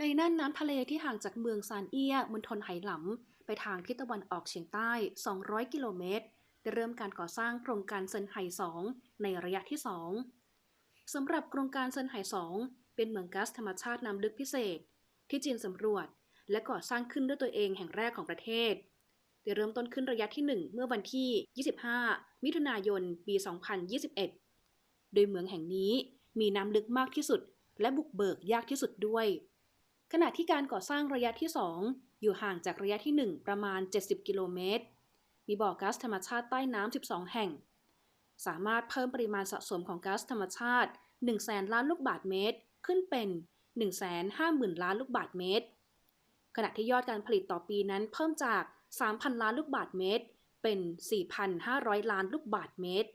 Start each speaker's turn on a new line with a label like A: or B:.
A: ในน่านน้ำทะเลที่ห่างจากเมืองซานเอียมณฑลไหหลำ ไปทางทิศตะวันออกเฉียงใต้ 200 กิโลเมตร ได้เริ่มการก่อสร้างโครงการเซินไห่ 2 ในระยะที่ 2 สำหรับโครงการเซินไห่ 2 เป็นเหมืองก๊าซธรรมชาติน้ำลึกพิเศษ ที่จีนสำรวจ และก่อสร้างขึ้นด้วยตัวเองแห่งแรกของประเทศ ได้เริ่มต้นขึ้นระยะที่ 1 เมื่อวันที่ 25 มิถุนายน ปี 2021 โดยเหมืองแห่งนี้มีน้ำลึกมากที่สุด และบุกเบิกยากที่สุดด้วย ขณะที่การก่อสร้างระยะที่ 2 อยู่ห่างจากระยะที่ 1 ประมาณ 70 กิโลเมตร มีบ่อก๊าซธรรมชาติใต้น้ำ 12 แห่ง สามารถเพิ่มปริมาณสะสมของก๊าซธรรมชาติ1แสนล้านลูกบาศก์เมตร ขึ้นเป็น 150,000 ล้านลูกบาศก์เมตร ขณะที่ยอดการผลิตต่อปีนั้นเพิ่มจาก 3,000 ล้านลูกบาศก์เมตร เป็น 4,500 ล้านลูกบาศก์เมตร